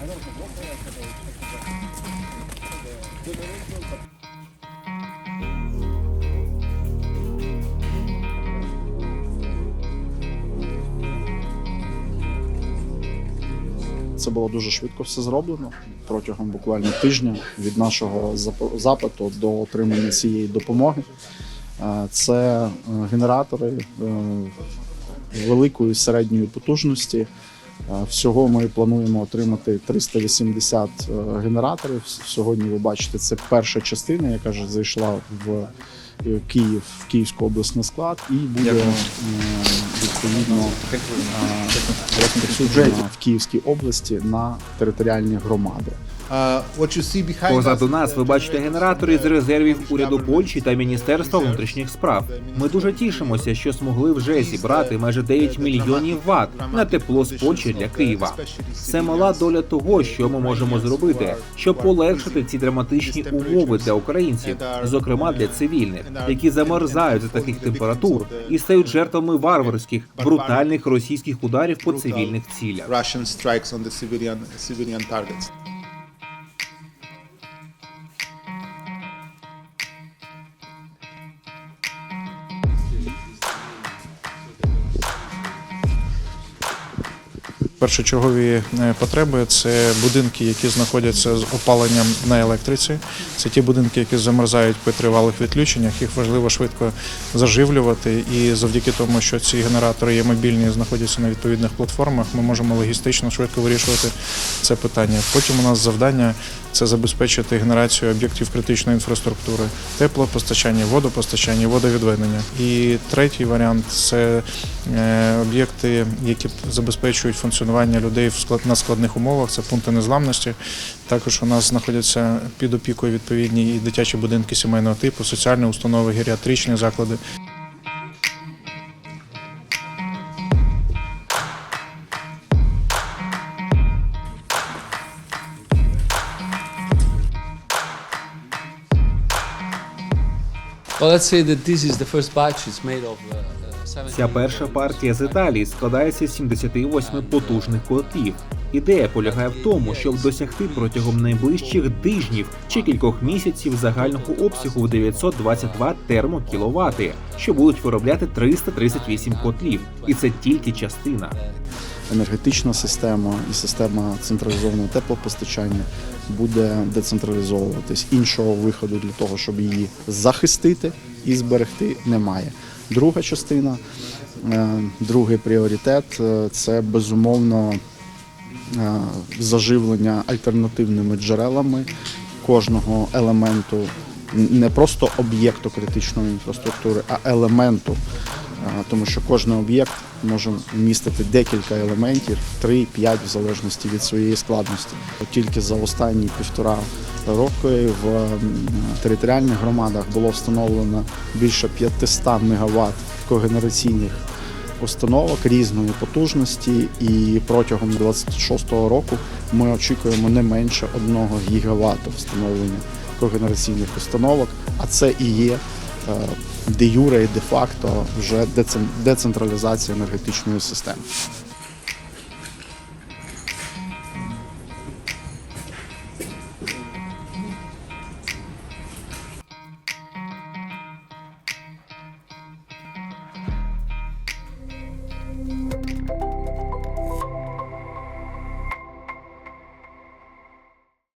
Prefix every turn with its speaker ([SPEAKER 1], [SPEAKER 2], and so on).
[SPEAKER 1] Це було дуже швидко все зроблено протягом буквально тижня від нашого запиту до отримання цієї допомоги. Е, Це е, генератори е, великої середньої потужності. Е, Всього ми плануємо отримати 380 е, генераторів. Сьогодні ви бачите, це перша частина, яка вже зайшла в е, Київ, в Київську обласний склад, і буде відповідно розповсюджена в Київській області на територіальні громади.
[SPEAKER 2] Позаду нас ви бачите генератори з резервів уряду Польщі та Міністерства внутрішніх справ. Ми дуже тішимося, що змогли вже зібрати майже 9 мільйонів ват на тепло з Польщі для Києва. Це мала доля того, що ми можемо зробити, щоб полегшити ці драматичні умови для українців, зокрема для цивільних, які замерзають за таких температур і стають жертвами варварських брутальних російських ударів по цивільних цілях.
[SPEAKER 3] Першочергові е, потреби це будинки, які знаходяться з опаленням на електриці. Це ті будинки, які замерзають при тривалих відключеннях. Їх важливо швидко заживлювати. І завдяки тому, що ці генератори є мобільні, і знаходяться на відповідних платформах, ми можемо логістично швидко вирішувати це питання. Потім у нас завдання це забезпечити генерацію об'єктів критичної інфраструктури, теплопостачання, водопостачання, водовідведення. І третій варіант це е, об'єкти, які забезпечують функціонування людей на складних умовах. Це пункти незламності. Також у нас знаходяться під опікою відповідні і дитячі будинки сімейного типу, соціальні установи, геріатричні заклади.
[SPEAKER 2] Ця перша партія з Італії складається з 78 потужних котлів. Ідея полягає в тому, щоб досягти протягом найближчих тижнів чи кількох місяців загального обсягу в 922 термокіловати, що будуть виробляти 338 котлів, і це тільки частина.
[SPEAKER 1] Енергетична система і система централізованого теплопостачання буде децентралізовуватись. Іншого виходу для того, щоб її захистити і зберегти, немає. Друга частина, е, другий пріоритет е, це безумовно е, заживлення альтернативними джерелами кожного елементу, не просто об'єкту критичної інфраструктури, а елементу. Тому що кожен об'єкт може містити декілька елементів, 3-5 в залежності від своєї складності. Тільки за останні півтора роки в територіальних громадах було встановлено більше 500 МВт когенераційних установок різної потужності, і протягом 26-го року ми очікуємо не менше 1 гігавату встановлення когенераційних установок, а це і є Е, де юре і де-факто вже децентралізація енергетичної системи. Thank you.